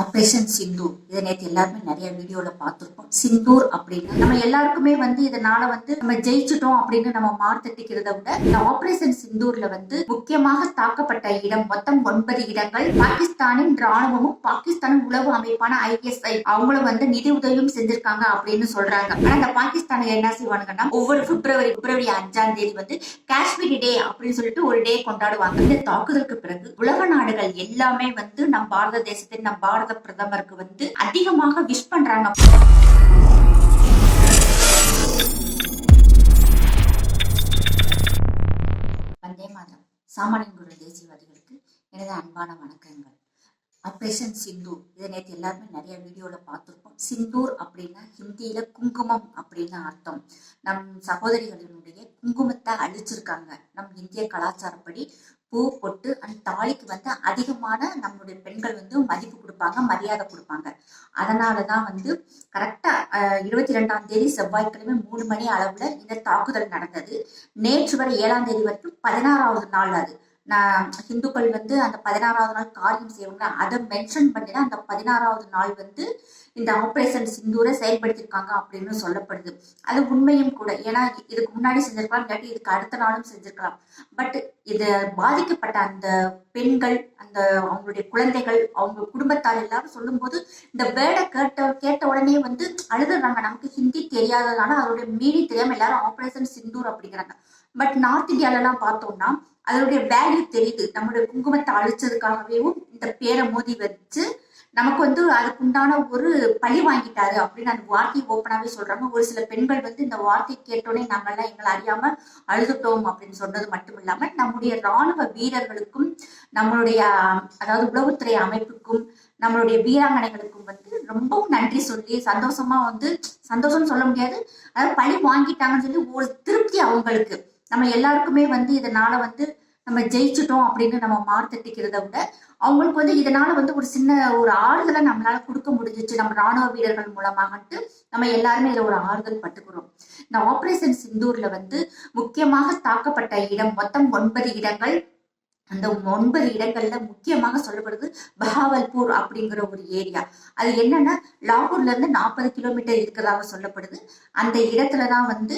Operation Sindoor இதை நேற்று எல்லாருமே நிறைய வீடியோவில் பார்த்துருப்போம். சிந்தூர் அப்படின்னு நம்ம எல்லாருக்குமே வந்து இதனால வந்து நம்ம ஜெயிச்சிட்டோம் அப்படின்னு நம்ம மார்த்தட்டிக்கிறத விட இந்த ஆப்ரேஷன் சிந்தூர்ல வந்து முக்கியமாக தாக்கப்பட்ட இடம் மொத்தம் ஒன்பது இடங்கள். பாகிஸ்தானின் ராணுவமும் பாகிஸ்தானின் உளவு அமைப்பான ஐஎஸ்ஐ அவங்களும் வந்து நிதி உதவியும் செஞ்சிருக்காங்க அப்படின்னு சொல்றாங்க. ஆனா இந்த பாகிஸ்தானுக்கு என்ன செய்வானுங்கன்னா ஒவ்வொரு பிப்ரவரி பிப்ரவரி அஞ்சாம் தேதி வந்து காஷ்மீரி டே அப்படின்னு சொல்லிட்டு ஒரு டே கொண்டாடுவாங்க. இந்த தாக்குதலுக்கு பிறகு உலக நாடுகள் எல்லாமே வந்து நம் பாரத தேசத்தின் நம் பாரத பிரதமருக்கு வந்து அதிகமாக விஷ் பண்றாங்க. வந்தே மாதம் சாமானியன் குரு தேசியவாதிகளுக்கு எனது அன்பான வணக்கங்கள். ஆப்ரேஷன் சிந்தூர் இதை நேற்று எல்லாருமே நிறைய வீடியோவில் பார்த்துருப்போம். சிந்தூர் அப்படின்னா ஹிந்தியில குங்குமம் அப்படின்னு அர்த்தம். நம் சகோதரிகளினுடைய குங்குமத்தை அழிச்சிருக்காங்க. நம் இந்திய கலாச்சாரப்படி பூ பொட்டு அண்ட் தாலிக்கு வந்து அதிகமான நம்மளுடைய பெண்கள் வந்து மதிப்பு கொடுப்பாங்க மரியாதை கொடுப்பாங்க. அதனால தான் வந்து கரெக்டாக இருபத்தி ரெண்டாம் தேதி செவ்வாய்க்கிழமை மூணு மணி அளவில் இந்த தாக்குதல் நடந்தது. நேற்று வரை ஏழாம் தேதி வரைக்கும் பதினாறாவது நாள் அது. நான் ஹிந்துக்கள் வந்து அந்த பதினாறாவது நாள் காரியம் செய்வாங்க. அதை மென்ஷன் பண்ணி தான் அந்த பதினாறாவது நாள் வந்து இந்த ஆப்ரேஷன் சிந்தூரை செயல்படுத்தியிருக்காங்க அப்படின்னு சொல்லப்படுது. அது உண்மையும் கூட. ஏன்னா இதுக்கு முன்னாடி செஞ்சிருக்கலாம் இல்லாட்டி இதுக்கு அடுத்த நாளும் செஞ்சிருக்கலாம். பட் இது பாதிக்கப்பட்ட அந்த பெண்கள் அந்த அவங்களுடைய குழந்தைகள் அவங்க குடும்பத்தார் எல்லாரும் சொல்லும்போது இந்த வேர்டை கேட்ட கேட்ட உடனே வந்து அழுதுறாங்க. நமக்கு ஹிந்தி தெரியாததுனால அதோடைய மீறி தெரியாம எல்லாரும் ஆப்ரேஷன் சிந்தூர் அப்படிங்கிறாங்க. பட் நார்த் இந்தியாலலாம் பார்த்தோம்னா அதனுடைய வேல்யூ தெரியுது. நம்மளுடைய குங்குமத்தை அழிச்சதுக்காகவேவும் இந்த பேரை மோதி வச்சு நமக்கு வந்து அதுக்குண்டான ஒரு பழி வாங்கிட்டாரு அப்படின்னு அந்த வார்த்தையை ஓப்பனாவே சொல்றாங்க. ஒரு சில பெண்கள் வந்து இந்த வார்த்தை கேட்டோன்னே நாங்கெல்லாம் எங்களை அறியாம அழுதுட்டோம் அப்படின்னு சொன்னது மட்டும் இல்லாம நம்முடைய ராணுவ வீரர்களுக்கும் நம்மளுடைய அதாவது உளவுத்துறை அமைப்புக்கும் நம்மளுடைய வீராங்கனைகளுக்கும் வந்து ரொம்பவும் நன்றி சொல்லி சந்தோஷமா வந்து சந்தோஷம் சொல்ல முடியாது. அதாவது பழி வாங்கிட்டாங்கன்னு சொல்லி ஒரு திருப்தி அவங்களுக்கு. நம்ம எல்லாருக்குமே வந்து இதனால வந்து நம்ம ஜெயிச்சிட்டோம் அப்படின்னு நம்ம மார்த்தட்டிக்கிறத விட அவங்களுக்கு வந்து இதனால வந்து ஒரு சின்ன ஒரு ஆறுதலை நம்மளால கொடுக்க முடிஞ்சிச்சு. நம்ம ராணுவ வீரர்கள் மூலமாகட்டு நம்ம எல்லாருமே இதுல ஒரு ஆறுதல் பட்டுக்கிறோம். இந்த ஆபரேஷன் சிந்தூர்ல வந்து முக்கியமாக தாக்கப்பட்ட இடம் மொத்தம் ஒன்பது இடங்கள். அந்த ஒன்பது இடங்கள்ல முக்கியமாக சொல்லப்படுது பஹாவல்பூர் அப்படிங்கிற ஒரு ஏரியா. அது என்னன்னா லாகூர்ல இருந்து நாற்பது கிலோமீட்டர் இருக்கிறதாக சொல்லப்படுது. அந்த இடத்துலதான் வந்து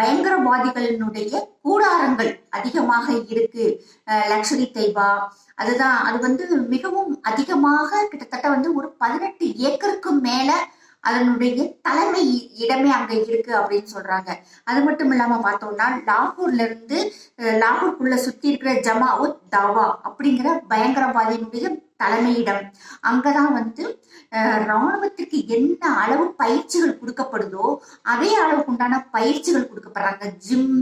பயங்கரவாதிகளினுடைய கூடாரங்கள் அதிகமாக இருக்கு. லக்ஷரி தெய்வா அதுதான் அது வந்து மிகவும் அதிகமாக கிட்டத்தட்ட வந்து ஒரு பதினெட்டு ஏக்கருக்கும் மேல அதனுடைய தலைமை இடமே அங்க இருக்கு அப்படின்னு சொல்றாங்க. அது மட்டும் இல்லாம பார்த்தோம்னா லாகூர்ல இருந்து லாகூருக்குள்ள சுத்தி இருக்கிற ஜமாவுத் தாவா அப்படிங்கிற பயங்கரவாதியினுடைய தலைமையிடம். அங்கதான் வந்து ராணுவத்திற்கு என்ன அளவு பயிற்சிகள் கொடுக்கப்படுதோ அதே அளவுக்கு உண்டான பயிற்சிகள் கொடுக்கப்படுறாங்க. ஜிம்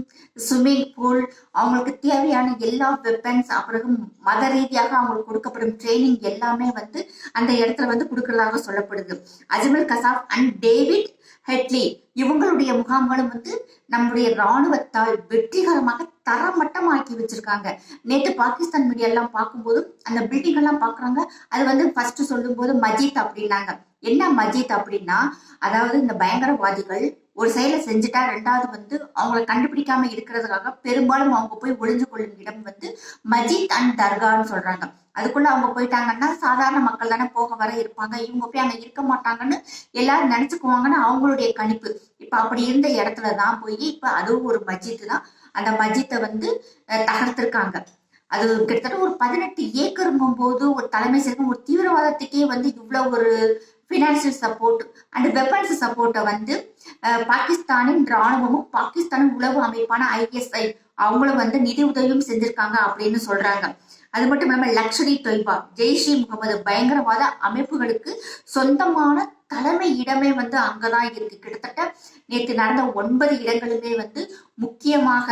ஸ்விம்மிங் பூல் அவங்களுக்கு தேவையான எல்லா வெப்பன்ஸ் அப்புறம் மத ரீதியாக அவங்களுக்கு கொடுக்கப்படும் ட்ரைனிங் எல்லாமே வந்து அந்த இடத்துல வந்து கொடுக்கறதாக சொல்லப்படுது. Ajmal Kasab and David Headley இவங்களுடைய முகாம்களும் வந்து நம்முடைய ராணுவத்தால் வெற்றிகரமாக தரமட்டமாக்கி வச்சிருக்காங்க. நேற்று பாகிஸ்தான் மீடியா எல்லாம் பார்க்கும்போது அந்த பில்டிங் எல்லாம் பாக்குறாங்க அது வந்து ஃபர்ஸ்ட் சொல்லும் போது மஜித் அப்படின்னாங்க. என்ன மஜித் அப்படின்னா அதாவது இந்த பயங்கரவாதிகள் ஒரு செயலை செஞ்சுட்டா ரெண்டாவது வந்து அவங்கள கண்டுபிடிக்காம இருக்கிறதுக்காக பெரும்பாலும் அவங்க போய் ஒளிஞ்சு கொள்ளும் இடம் வந்து மஜித் அண்ட் தர்கான்னு சொல்றாங்க. அதுக்குள்ள அவங்க போயிட்டாங்கன்னா சாதாரண மக்கள் தானே போக வர இருப்பாங்க. இவங்க போய் அங்க இருக்க மாட்டாங்கன்னு எல்லாரும் நினைச்சுக்குவாங்கன்னு அவங்களுடைய கணிப்பு. இப்ப அப்படி இருந்த இடத்துலதான் போய் இப்ப அதுவும் ஒரு மஜித்து தான். அந்த மஜித்தை வந்து தகர்த்திருக்காங்க. அது கிட்டத்தட்ட ஒரு பதினெட்டு ஏக்கருங்கும் போது ஒரு தலைமை சேர்க்கும் ஒரு தீவிரவாதத்துக்கே வந்து இவ்வளவு ஒரு ஃபினான்சியல் சப்போர்ட் அண்ட் வெப்பன்ஸ் சப்போர்ட்டை வந்து பாகிஸ்தானின் ராணுவமும் பாகிஸ்தானின் உளவு அமைப்பான ஐஎஸ்ஐ அவங்களும் வந்து நிதி உதவியும் செஞ்சிருக்காங்க அப்படின்னு சொல்றாங்க. அது மட்டும் இல்லாமல் லக்ஷரி தொய்பா ஜெய்ஷி முகமது பயங்கரவாத அமைப்புகளுக்கு சொந்தமான தலைமை இடமே வந்து அங்கதான் இருக்கு. கிட்டத்தட்ட நேற்று நடந்த ஒன்பது இடங்களுமே வந்து முக்கியமாக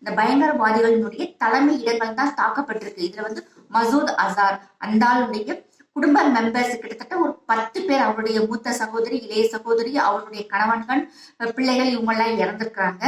இந்த பயங்கரவாதிகளினுடைய தலைமை இடங்கள் தான் தாக்கப்பட்டிருக்கு. இதுல வந்து மசூத் அசார் அந்தாளுடைய குடும்ப மெம்பர்ஸ் கிட்டத்தட்ட ஒரு பத்து பேர் அவருடைய மூத்த சகோதரி இளைய சகோதரி அவருடைய கணவன்கள் பிள்ளைகள் இவங்கெல்லாம் இறந்திருக்கிறாங்க.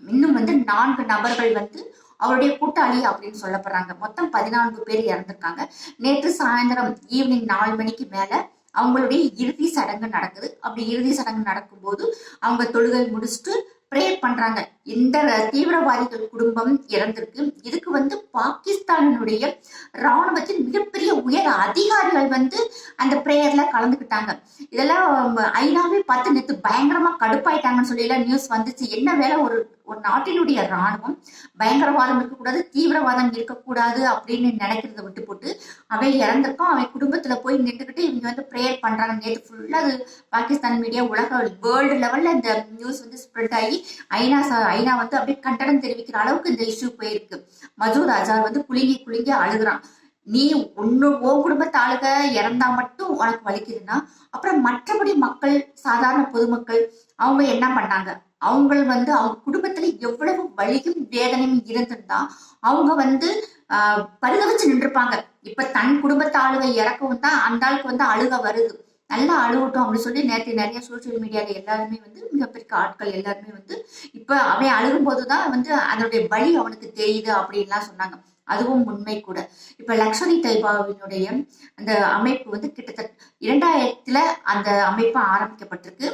இன்னும் வந்து நான்கு நபர்கள் வந்து அவருடைய கூட்டாளி அப்படின்னு சொல்லப்படுறாங்க. மொத்தம் பதினான்கு பேர் இறந்திருக்காங்க. நேற்று சாயந்தரம் ஈவினிங் நாலு மணிக்கு மேல அவங்களுடைய இறுதி சடங்கு நடக்குது. அப்படி இறுதி சடங்கு நடக்கும்போது அவங்க தொழுகை முடிச்சுட்டு ப்ரே பண்றாங்க. இந்த தீவிரவாதிகள் குடும்பம் இறந்திருக்கு. இதுக்கு வந்து பாகிஸ்தானினுடைய ராணுவத்தின் மிகப்பெரிய உயர் அதிகாரிகள் வந்து அந்த ப்ரேயர்ல கலந்துக்கிட்டாங்க. இதெல்லாம் ஐநாவே பார்த்து நேற்று பயங்கரமா கடுப்பாயிட்டாங்கன்னு சொல்லி எல்லாம் நியூஸ் வந்துச்சு. என்ன வேலை ஒரு ஒரு நாட்டினுடைய ராணுவம் பயங்கரவாதம் இருக்கக்கூடாது தீவிரவாதம் இருக்கக்கூடாது அப்படின்னு நினைக்கிறத விட்டு போட்டு அவன் இறந்திருக்கோம் அவன் குடும்பத்துல போய் நின்றுக்கிட்டு இவங்க வந்து ப்ரேயர் பண்றாங்க. நேற்று ஃபுல்லா அது பாகிஸ்தான் மீடியா உலக வேர்ல்டு லெவல்ல இந்த நியூஸ் வந்து ஸ்ப்ரெட் ஆகி ஐநா ஐநா வந்து அப்படியே கண்டனம் தெரிவிக்கிற அளவுக்கு இந்த இஷ்யூ போயிருக்கு. மசூர் அஜார் வந்து குலுங்கி குலுங்கி அழுகுறான். நீ ஒன்னு உன் குடும்பத்து ஆளுக இறந்தா மட்டும் உனக்கு வலிக்குதுன்னா அப்புறம் மற்றபடி மக்கள் சாதாரண பொதுமக்கள் அவங்க என்ன பண்ணாங்க? அவங்க வந்து அவங்க குடும்பத்துல எவ்வளவு வலியும் வேதனையும் இருந்திருந்தா அவங்க வந்து ஆஹ், பரிதவிச்சு நின்றுப்பாங்க. இப்ப தன் குடும்பத்து ஆளுகை இறக்கவும் தான் அந்த ஆளுக்கு வந்து அழுக வருது. நல்லா அழுகட்டும் அப்படின்னு சொல்லி நேற்று நிறைய சோசியல் மீடியால எல்லாருமே வந்து மிகப்பெரிய ஆட்கள் எல்லாருமே வந்து இப்ப அவன் அழுகும் போதுதான் வந்து அதனுடைய வழி அவனுக்கு தெரியுது அப்படின்லாம் சொன்னாங்க. அதுவும் உண்மை கூட. இப்ப லக்ஷரி தைபாவினுடைய அந்த அமைப்பு வந்து கிட்டத்தட்ட இரண்டாயிரத்துல அந்த அமைப்பு ஆரம்பிக்கப்பட்டிருக்கு.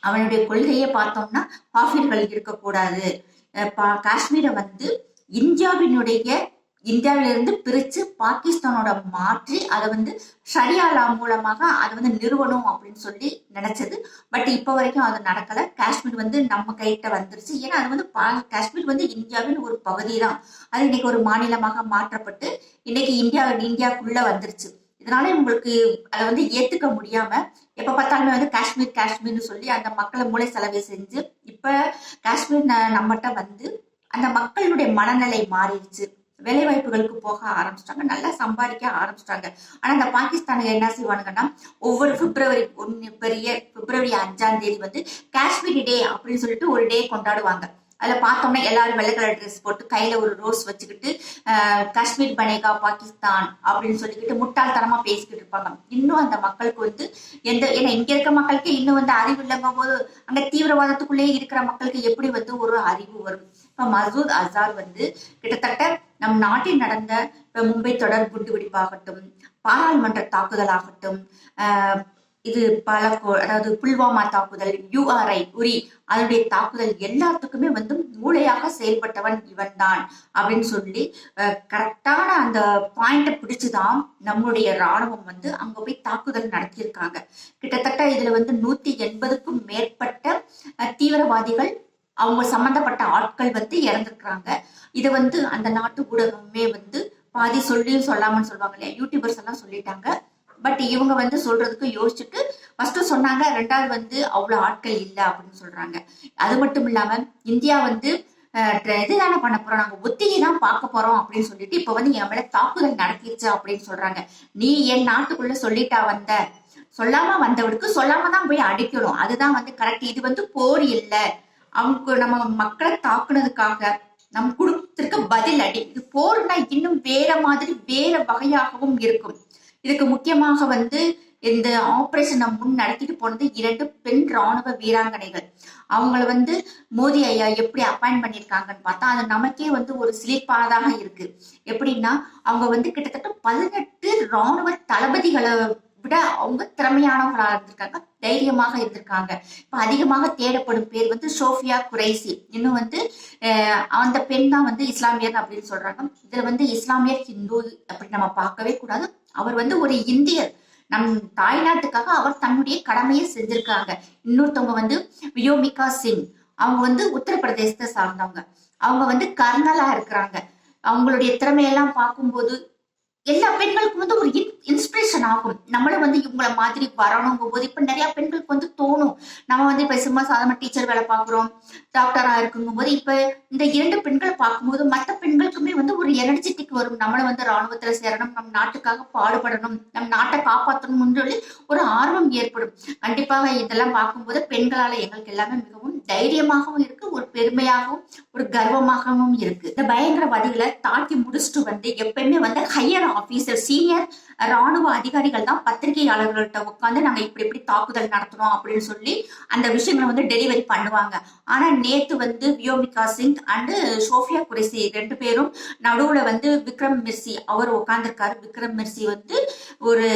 அவனுடைய கொள்கையை பார்த்தோம்னா காஃபிர்கள் இருக்கக்கூடாது. பா- காஷ்மீரை வந்து இந்தியாவினுடைய இந்தியாவிலிருந்து பிரிச்சு பாகிஸ்தானோட மாற்றி அதை வந்து ஷரியாலா மூலமாக அதை வந்து நிறுவனம் அப்படின்னு சொல்லி நினைச்சது. பட் இப்போ வரைக்கும் அது நடக்கல. காஷ்மீர் வந்து நம்ம கைகிட்ட வந்துருச்சு. ஏன்னா அது வந்து பா- காஷ்மீர் வந்து இந்தியாவின் ஒரு பகுதி தான் அது இன்னைக்கு ஒரு மாநிலமாக மாற்றப்பட்டு இன்னைக்கு இந்தியா இந்தியாக்குள்ள வந்துருச்சு. இதனால உங்களுக்கு அதை வந்து ஏத்துக்க முடியாம எப்ப பார்த்தாலுமே வந்து காஷ்மீர் காஷ்மீர்னு சொல்லி அந்த மக்களை மூளை செலவை செஞ்சு இப்ப காஷ்மீர் ந- நம்மகிட்ட வந்து அந்த மக்களுடைய மனநிலை மாறிடுச்சு. வேலை வாய்ப்புகளுக்கு போக ஆரம்பிச்சிட்டாங்க. நல்லா சம்பாதிக்க ஆரம்பிச்சிட்டாங்க. ஆனா அந்த பாகிஸ்தானுக்கு என்ன செய்வானுங்கன்னா ஒவ்வொரு பிப்ரவரி ஒன்னு பெரிய பிப்ரவரி அஞ்சாம் தேதி வந்து காஷ்மீர் டே அப்படின்னு சொல்லிட்டு ஒரு டே கொண்டாடுவாங்க. அதில் பார்த்தோம்னா எல்லாரும் வெள்ளை கலர் ட்ரெஸ் போட்டு கையில ஒரு ரோஸ் வச்சுக்கிட்டு காஷ்மீர் பனேகா பாகிஸ்தான் அப்படின்னு சொல்லிக்கிட்டு முட்டாள்தனமா பேசிக்கிட்டு இருப்பாங்க. இன்னும் அந்த மக்களுக்கு வந்து எந்த ஏன்னா இங்க இருக்க மக்களுக்கு இன்னும் வந்து அறிவு இல்லைங்க போது அந்த தீவிரவாதத்துக்குள்ளேயே இருக்கிற மக்களுக்கு எப்படி வந்து ஒரு அறிவு வரும்? இப்ப மசூத் அசார் வந்து கிட்டத்தட்ட நம் நாட்டில் நடந்த இப்ப மும்பை தொடர் குண்டுவெடிப்பாகட்டும் பாராளுமன்ற தாக்குதல் ஆகட்டும் ஆஹ் இது பல கோ- அதாவது புல்வாமா தாக்குதல் யூஆர்ஐ உரி அதனுடைய தாக்குதல் எல்லாத்துக்குமே வந்து மூளையாக செயல்பட்டவன் இவன்தான் அப்படின்னு சொல்லி கரெக்டான அந்த பாயிண்ட பிடிச்சுதான் நம்மளுடைய ராணுவம் வந்து அங்க போய் தாக்குதல் நடத்தியிருக்காங்க. கிட்டத்தட்ட இதுல வந்து நூத்தி எண்பதுக்கும் மேற்பட்ட தீவிரவாதிகள் அவங்க சம்பந்தப்பட்ட ஆட்கள் வந்து இறந்துருக்காங்க இதை வந்து அந்த நாட்டு ஊடகமே வந்து பாதி சொல்லியும் சொல்லாமன்னு சொல்லுவாங்க இல்லையா? யூடியூபர்ஸ் எல்லாம் சொல்லிட்டாங்க. பட் இவங்க வந்து சொல்றதுக்கு யோசிச்சுட்டு ஃபர்ஸ்ட் சொன்னாங்க ரெண்டாவது வந்து அவ்வளவு ஆட்கள் இல்லை அப்படின்னு சொல்றாங்க. அது மட்டும் இல்லாம இந்தியா வந்து இது தானே இதுதானே பண்ண போறோம் நாங்க ஒத்திகை தான் பார்க்க போறோம் அப்படின்னு சொல்லிட்டு இப்ப வந்து என் மேல தாக்குதல் நடத்திருச்சு அப்படின்னு சொல்றாங்க. நீ என் நாட்டுக்குள்ள சொல்லிட்டா வந்த சொல்லாம வந்தவனுக்கு சொல்லாம தான் போய் அடிக்கணும். அதுதான் வந்து கரெக்ட் இது வந்து போர் இல்லை. அவங்க நம்ம மக்களை தாக்குனதுக்காக நம்ம கொடுத்திருக்க பதில் அடி. இது போர்னா இன்னும் வேற மாதிரி வேற வகையாகவும் இருக்கும். இதுக்கு முக்கியமாக வந்து இந்த ஆபரேஷனை முன் நடத்திட்டு போனது இரண்டு பெண் ராணுவ வீராங்கனைகள். அவங்கள வந்து மோடி ஐயா எப்படி அப்பாயிண்ட் பண்ணியிருக்காங்கன்னு பார்த்தா அது நமக்கே வந்து ஒரு சிலிர்ப்பானதாக இருக்கு. எப்படின்னா அவங்க வந்து கிட்டத்தட்ட பதினெட்டு ராணுவ தளபதிகளை விட அவங்க திறமையானவங்களா இருந்திருக்காங்க தைரியமாக இருந்திருக்காங்க. இப்ப அதிகமாக தேடப்படும் பேர் வந்து சோஃபியா குரைசி. இன்னும் வந்து அந்த பெண் தான் வந்து இஸ்லாமியர் அப்படின்னு சொல்றாங்க. இதுல வந்து இஸ்லாமியர் ஹிந்து அப்படி நம்ம பார்க்கவே கூடாது. அவர் வந்து ஒரு இந்தியர். நம் தாய்நாட்டுக்காக அவர் தன்னுடைய கடமையை செஞ்சிருக்காங்க. இன்னொருத்தவங்க வந்து வியோமிகா சிங். அவங்க வந்து உத்தரப்பிரதேசத்தை சார்ந்தவங்க. அவங்க வந்து கர்னலா இருக்கிறாங்க. அவங்களுடைய திறமையெல்லாம் பார்க்கும்போது எல்லா பெண்களுக்கும் வந்து ஒரு இன்ஸ்பிரேஷன் ஆகும். நம்மளும் வந்து இவங்கள மாதிரி வரணுங்கும் போது இப்ப நிறைய பெண்களுக்கு வந்து தோணும். நம்ம வந்து இப்ப சும்மா சாதாரண டீச்சர் வேலை பார்க்குறோம் டாக்டரா இருக்குங்கும் போது இப்ப இந்த இரண்டு பெண்களை பார்க்கும்போது மற்ற பெண்களுக்குமே வந்து ஒரு எனர்ஜெட்டிக் வரும். நம்மளும் வந்து ராணுவத்துல சேரணும் நம் நாட்டுக்காக பாடுபடணும் நம் நாட்டை காப்பாற்றணும்னு சொல்லி ஒரு ஆர்வம் ஏற்படும். கண்டிப்பாக இதெல்லாம் பார்க்கும்போது பெண்களால எங்களுக்கு எல்லாமே மிகவும் தைரியமாகவும் இருக்கு ஒரு பெருமையாகவும் ஒரு கர்வமாகவும் இருக்கு. இந்த பயங்கரவாதிகளை தாக்கி முடிச்சுட்டு வந்து எப்பயுமே வந்து ஹையர் ஆபீசர் சீனியர் ராணுவ அதிகாரிகள் தான் பத்திரிகையாளர்கள்ட்ட உட்காந்து நாங்க இப்படி இப்படி தாக்குதல் நடத்தணும் அப்படின்னு சொல்லி அந்த விஷயங்களை வந்து டெலிவரி பண்ணுவாங்க. ஆனா நேத்து வந்து வியோமிகா சிங் அண்ட் சோஃபியா குரேசி ரெண்டு பேரும் நடுவுல வந்து விக்ரம் மிர்சி அவர் உட்காந்துருக்காரு விக்ரம் மிர்சி வந்து ஒரு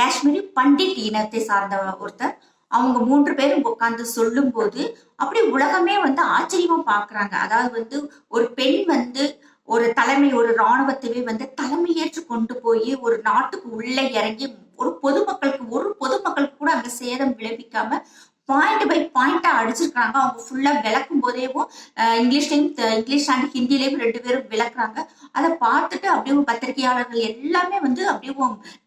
காஷ்மீரி பண்டிட் இனத்தை சார்ந்த ஒருத்தர். அவங்க மூன்று பேரும் உட்கார்ந்து சொல்லும்போது அப்படி உலகமே வந்து ஆச்சரியமா பாக்குறாங்க அதாவது வந்து ஒரு பெண் வந்து ஒரு தலைமை ஒரு இராணுவத்தையே வந்து தலைமையேற்று கொண்டு போய் ஒரு நாட்டுக்கு உள்ளே இறங்கி ஒரு பொதுமக்களுக்கு ஒரு பொதுமக்களுக்கு கூட அங்க சேதம் விளைவிக்காம பாயிண்ட் பை பாயிண்டா அடிச்சிருக்காங்க அவங்க ஃபுல்லா விளக்கும் போதேவும் இங்கிலீஷ்லயும் இங்கிலீஷ் அண்ட் ஹிந்திலையும் ரெண்டு பேரும் விளக்குறாங்க. அதை பார்த்துட்டு அப்படியே பத்திரிகையாளர்கள் எல்லாமே வந்து அப்படியே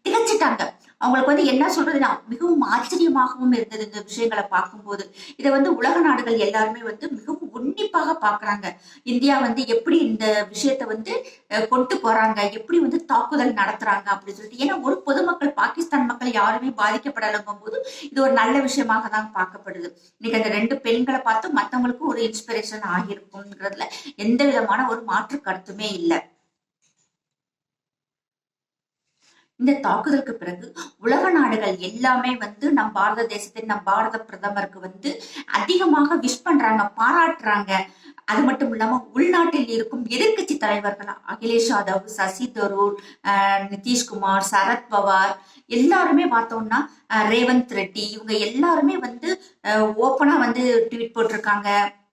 திகச்சிட்டாங்க. அவங்களுக்கு வந்து என்ன சொல்றதுன்னா மிகவும் ஆச்சரியமாகவும் இருந்தது இந்த விஷயங்களை பார்க்கும்போது. இதை வந்து உலக நாடுகள் எல்லாருமே வந்து மிகவும் உன்னிப்பாக பாக்குறாங்க இந்தியா வந்து எப்படி இந்த விஷயத்தை வந்து கொண்டு போறாங்க? எப்படி வந்து தாக்குதல் நடத்துறாங்க? அப்படின்னு சொல்லிட்டு. ஏன்னா ஒரு பொதுமக்கள் பாகிஸ்தான் மக்கள் யாருமே பாதிக்கப்படலங்கும் போது இது ஒரு நல்ல விஷயமாக தான் பார்க்கப்படுது. இன்னைக்கு அந்த ரெண்டு பெண்களை பார்த்து மற்றவங்களுக்கும் ஒரு இன்ஸ்பிரேஷன் ஆகியிருக்கும்ங்கிறதுல எந்த விதமான ஒரு மாற்று கருத்துமே இல்லை. இந்த தாக்குதலுக்கு பிறகு உலக நாடுகள் எல்லாமே வந்து நம் பாரத தேசத்தின் நம் பாரத பிரதமருக்கு வந்து அதிகமாக விஷ் பண்றாங்க பாராட்டுறாங்க. அது மட்டும் இல்லாம உள்நாட்டில் இருக்கும் எதிர்க்கட்சி தலைவர்கள் அகிலேஷ் யாதவ் சசி தரூர் நிதிஷ்குமார் சரத் பவார் எல்லாருமே பார்த்தோம்னா ரேவந்த் ரெட்டி இவங்க எல்லாருமே வந்து ஓப்பனா வந்து ட்வீட் போட்டிருக்காங்க.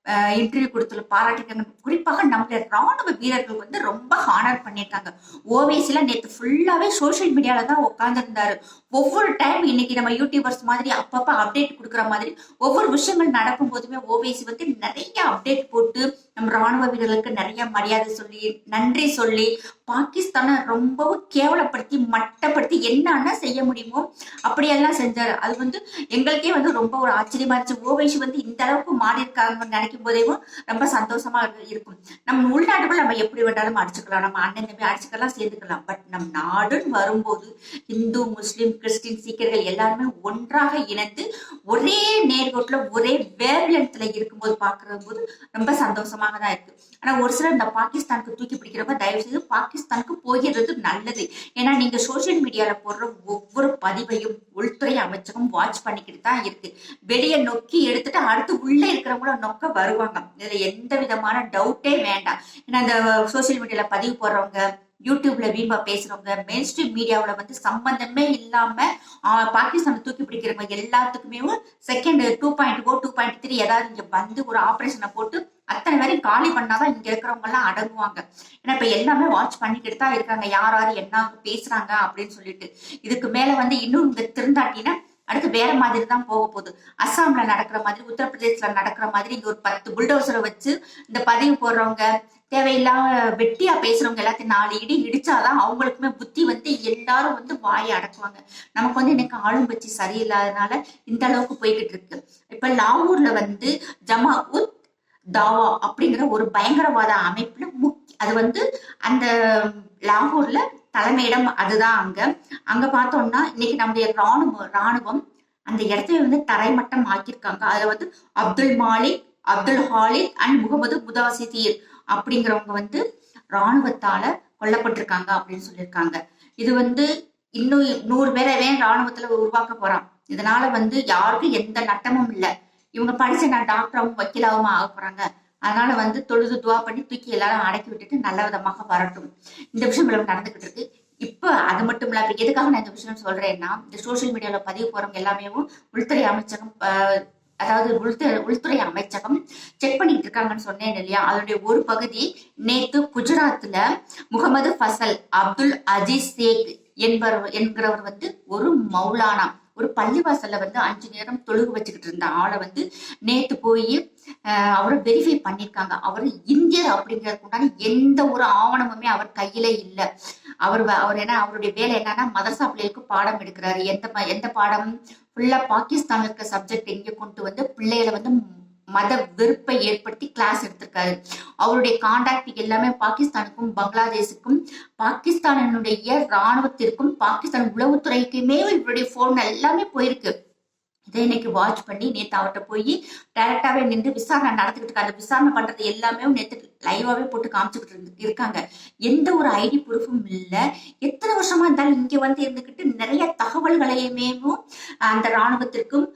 இன்டர்வியூ கொடுத்து பாராட்டிருக்காங்க குறிப்பாக நம்முடைய ராணுவ வீரர்கள் வந்து ரொம்ப ஹானர் பண்ணியிருக்காங்க. ஓவியஸ்ல நேற்று ஃபுல்லாவே சோசியல் மீடியால தான் உட்காந்துருந்தாரு ஒவ்வொரு டைம் இன்னைக்கு நம்ம யூடியூபர்ஸ் மாதிரி அப்பப்ப அப்டேட் கொடுக்குற மாதிரி ஒவ்வொரு விஷயங்கள் நடக்கும் போதுமே ஓவேசி வந்து நிறைய அப்டேட் போட்டு நம்ம ராணுவ வீரர்களுக்கு நிறைய மரியாதை சொல்லி நன்றி சொல்லி பாகிஸ்தானை ரொம்பவும் கேவலப்படுத்தி மட்டப்படுத்தி என்னென்ன செய்ய முடியுமோ அப்படியெல்லாம் செஞ்சார். அது வந்து எங்களுக்கே வந்து ரொம்ப ஒரு ஆச்சரியமா இருந்துச்சு. ஓவைசி வந்து இந்த அளவுக்கு மாறி இருக்காங்கன்னு நினைக்கும் போதேவும் ரொம்ப சந்தோஷமா இருக்கும். நம்ம உள்நாட்டுக்குள்ள நம்ம எப்படி வேண்டாலும் அடிச்சுக்கலாம். நம்ம அண்ணன் தம்பி அடிச்சுக்கலாம் சேர்ந்துக்கலாம். பட் நம் நாடுன்னு வரும்போது இந்து முஸ்லீம் கிறிஸ்டின் சீக்கியர்கள் எல்லாருமே ஒன்றாக இணைந்து ஒரே நேர்கோட்டுல ஒரே வேவ்லென்த்ல இருக்கும்போது பாக்குற போது ரொம்ப சந்தோஷமாக தான் இருக்கு. ஆனா ஒரு சிலர் இந்த பாகிஸ்தானுக்கு தூக்கி பிடிக்கிறப்ப தயவு செய்து பாகிஸ்தானுக்கு போகிறது நல்லது. ஏன்னா நீங்க சோசியல் மீடியால போடுற ஒவ்வொரு பதிவையும் உள்துறை அமைச்சகம் வாட்ச் பண்ணிக்கிட்டு தான் இருக்கு. வெளியே நொக்கி எடுத்துட்டு அடுத்து உள்ள இருக்கிறவங்கள நொக்க வருவாங்க. இதுல எந்த விதமான டவுட்டே வேண்டாம். ஏன்னா இந்த சோசியல் மீடியால பதிவு போடுறவங்க யூடியூப்ல வீம்பா பேசுறவங்க மெயின் ஸ்ட்ரீம் மீடியாவுல வந்து சம்பந்தமே இல்லாம பாகிஸ்தான் பாகிஸ்தானை தூக்கி பிடிக்கிறவங்க எல்லாத்துக்குமே second two point four two point three ஏதாவது இங்க வந்து ஒரு ஆபரேஷனை போட்டு அத்தனை பேரையும் காலி பண்ணாதான் இங்க இருக்கிறவங்க எல்லாம் அடங்குவாங்க. ஏன்னா இப்ப எல்லாமே வாட்ச் பண்ணிக்கிட்டு தான் இருக்காங்க. யார் யார் என்ன பேசுறாங்க அப்படின்னு சொல்லிட்டு. இதுக்கு மேல வந்து இன்னும் இந்த திருந்தாட்டினா அடுத்து வேற மாதிரி தான் போக போகுது. அஸ்ஸாம்ல நடக்கிற மாதிரி உத்தரப்பிரதேசல நடக்கிற மாதிரி இங்க ஒரு பத்து புல்டோசரை வச்சு இந்த பதிவு போடுறவங்க தேவையில்லாம வெட்டியா பேசுறவங்க எல்லாத்தையும் நாலு இடி இடிச்சாதான் அவங்களுக்குமே புத்தி வந்து எல்லாரும் வந்து வாயை அடக்குவாங்க. நமக்கு வந்து எனக்கு ஆளும் பச்சி சரியில்லாதனால இந்த அளவுக்கு போய்கிட்டு இருக்கு. இப்ப லாகூர்ல வந்து ஜமா உத் தாவா அப்படிங்கிற ஒரு பயங்கரவாத அமைப்புல முக்கிய அது வந்து அந்த லாகூர்ல தலைமையிடம் அதுதான் அங்க. அங்க பார்த்தோம்னா இன்னைக்கு நம்முடைய ராணுவம் ராணுவம் அந்த இடத்துல வந்து தரைமட்டம் ஆக்கியிருக்காங்க. அதுல வந்து அப்துல் மாலிக் அப்துல் ஹாலித் அண்ட் முகமது முதாசிதீர். அப்படிங்கிறவங்க வந்து ராணுவத்தால கொல்லப்பட்டிருக்காங்க அப்படின்னு சொல்லியிருக்காங்க. இது வந்து இன்னும் நூறு பேரவே ராணுவத்துல உருவாக்க போறான்? இதனால வந்து யாருக்கும் எந்த நட்டமும் இல்லை. இவங்க படிச்ச நான் டாக்டராகவும் வக்கீலாகவும் ஆக போறாங்க. அதனால வந்து தொழுது துவா பண்ணி தூக்கி எல்லாரும் அடக்கி விட்டுட்டு நல்ல விதமாக வரட்டும். இந்த விஷயம் இவ்வளவு நடந்துகிட்டு இருக்கு. இப்ப அது மட்டும் இல்ல எதுக்காக நான் இந்த விஷயம் சொல்றேன்னா இந்த சோசியல் மீடியால பதிவு போறவங்க எல்லாமே உள்துறை அமைச்சகம் ஆஹ், அதாவது உள்துறை உள்துறை அமைச்சகம் செக் பண்ணிட்டு இருக்காங்கன்னு சொன்னேன் இல்லையா? அதனுடைய ஒரு பகுதி நேத்து குஜராத்ல முகமது ஃபசல் அப்துல் அஜீஸ் சேக் என்பவர் என்கிறவர் வந்து ஒரு மௌலானா ஒரு பள்ளிவாசல்ல வந்து அஞ்சு நேரம் தொழுகு வச்சுக்கிட்டு இருந்த ஆளை வந்து நேத்து போய் அவரை வெரிஃபை பண்ணியிருக்காங்க அவர் இந்தியர் அப்படிங்கிறதுக்கு உண்டான எந்த ஒரு ஆவணமுமே அவர் கையில இல்லை. அவர் அவர் என்ன அவருடைய வேலை என்னன்னா மதரசா பிள்ளைகளுக்கு பாடம் எடுக்கிறாரு. எந்த எந்த பாடம்? ஃபுல்லா பாகிஸ்தான்ல இருக்க சப்ஜெக்ட் எங்க கொண்டு வந்து பிள்ளைகளை வந்து மத வெறுப்பை ஏற்படுத்தி கிளாஸ் எடுத்திருக்காரு. அவருடைய கான்டாக்ட் எல்லாமே பாகிஸ்தானுக்கும் பங்களாதேஷுக்கும் பாகிஸ்தானுடைய ராணுவத்திற்கும் பாகிஸ்தான் உளவுத்துறைக்குமே இவருடைய போன் எல்லாமே போயிருக்கு. இதை இன்னைக்கு வாட்ச் பண்ணி நேத்து அவர்கிட்ட போய் டைரக்டாவே நின்று விசாரணை நடத்திக்கிட்டு இருக்காங்க அந்த விசாரணை பண்றது எல்லாமே நேற்று லைவாவே போட்டு காமிச்சுக்கிட்டு இருந்து இருக்காங்க. எந்த ஒரு ஐடி ப்ரூஃபும் இல்லை. எத்தனை வருஷமா இருந்தாலும் இங்க வந்து இருந்துகிட்டு நிறைய தகவல்களையுமே அந்த ராணுவத்திற்கும்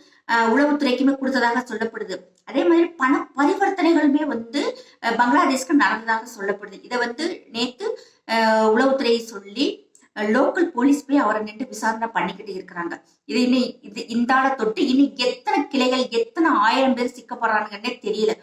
உளவுத்துறைக்குமே கொடுத்ததாக சொல்லப்படுது. அதே மாதிரி பண பரிவர்த்தனைகளுமே வந்து பங்களாதேஷ்க்கு நடந்ததாக சொல்லப்படுது. இதை வந்து நேத்து உளவுத்துறையை சொல்லி லோக்கல் போலீஸ் போய் அவரை நின்று விசாரணை பண்ணிக்கிட்டு இருக்கிறாங்க. இது இனி இது இந்த தொட்டு இனி எத்தனை கிளைகள் எத்தனை ஆயிரம் பேர் சிக்கப்படுறாங்கன்னே தெரியல.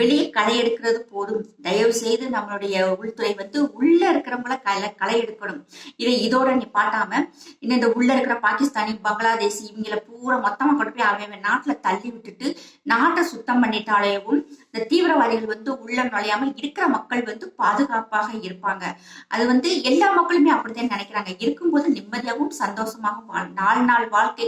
வெளியே களை எடுக்கிறது போதும். தயவு செய்து நம்மளுடைய உள்துறை வந்து உள்ள இருக்கிறவங்கள களை களை எடுக்கணும். இதை இதோட நீ பாட்டாம இன்னும் இந்த உள்ள இருக்கிற பாகிஸ்தானி பங்களாதேசி இவங்கள பூரா மொத்தமா கொண்டு போய் அவன் அவன் நாட்டுல தள்ளி விட்டுட்டு நாட்டை சுத்தம் பண்ணிட்டாலேயும் இந்த தீவிரவாதிகள் வந்து உள்ள நுழையாம இருக்கிற மக்கள் வந்து பாதுகாப்பாக இருப்பாங்க. அது வந்து எல்லா மக்களுமே அப்படித்தான் நினைக்கிறாங்க. இருக்கும்போது நிம்மதியாகவும் சந்தோஷமாகவும் வாழ் நாலு நாள் வாழ்க்கை.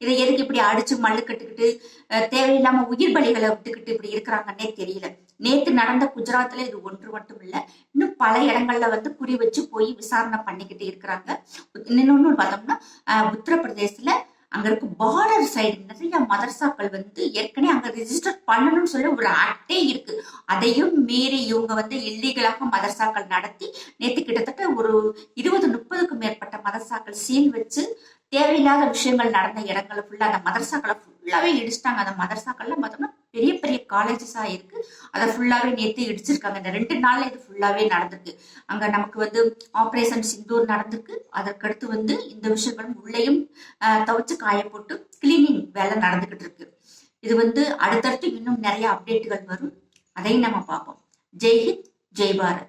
இதை எதுக்கு இப்படி அடிச்சு மல்லு கட்டுக்கிட்டு அஹ், தேவையில்லாம உயிர் பலிகளை விட்டுக்கிட்டு இப்படி இருக்கிறாங்கன்னே தெரியல. நேத்து நடந்த குஜராத்ல இது ஒன்று மட்டும் இல்ல இன்னும் பல இடங்கள்ல வந்து குறி வச்சு போய் விசாரணை பண்ணிக்கிட்டு இருக்கிறாங்க. இன்னொன்னு பார்த்தோம்னா உத்தரப்பிரதேசத்துல அங்க இருக்க பார்டர் சைடு நிறைய மதரசாக்கள் வந்து ஏற்கனவே அங்க ரெஜிஸ்டர் பண்ணணும்னு சொல்லி ஒரு ஆக்டே இருக்கு. அதையும் மீறி இவங்க வந்து இல்லீகலாக மதரசாக்கள் நடத்தி நேத்து கிட்டத்தட்ட ஒரு இருபது முப்பதுக்கும் மேற்பட்ட மதரசாக்கள் சீல் வச்சு தேவையில்லாத விஷயங்கள் நடந்த இடங்களை ஃபுல்லா அந்த மதரசாக்களை ஃபுல்லாவே இடிச்சிட்டாங்க. அந்த மதரசாக்கள்ல பார்த்தோம்னா பெரிய பெரிய காலேஜஸா இருக்கு. அதை ஃபுல்லாவே நேற்று இடிச்சிருக்காங்க. இந்த ரெண்டு நாள்ல இது ஃபுல்லாவே நடந்திருக்கு. அங்க நமக்கு வந்து ஆப்ரேஷன் சிந்தூர் நடந்திருக்கு. அதற்கடுத்து வந்து இந்த விஷயங்களும் உள்ளேயும் ஆஹ், துவைச்சு காய போட்டு கிளீனிங் வேலை நடந்துகிட்டு இருக்கு. இது வந்து அடுத்தடுத்து இன்னும் நிறைய அப்டேட்டுகள் வரும். அதையும் நம்ம பார்ப்போம். ஜெய்ஹிந்த் ஜெய் பாரத்.